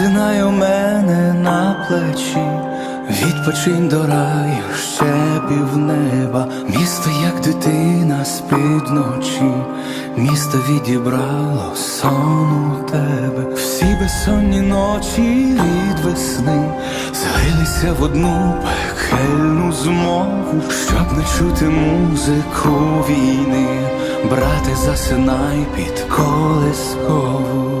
Засинай у мене на плечі, відпочинь до раю, ще пів неба, місто, як дитина з-під ночі, місто відібрало сон у тебе, всі безсонні ночі від весни злилися в одну пекельну змову, щоб не чути музику війни, брате, засинай під колискову.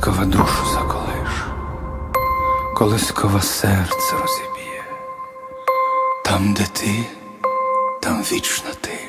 Колискова душу заколиш, колискова серце розіб'є. Там, де ти, там вічно ти.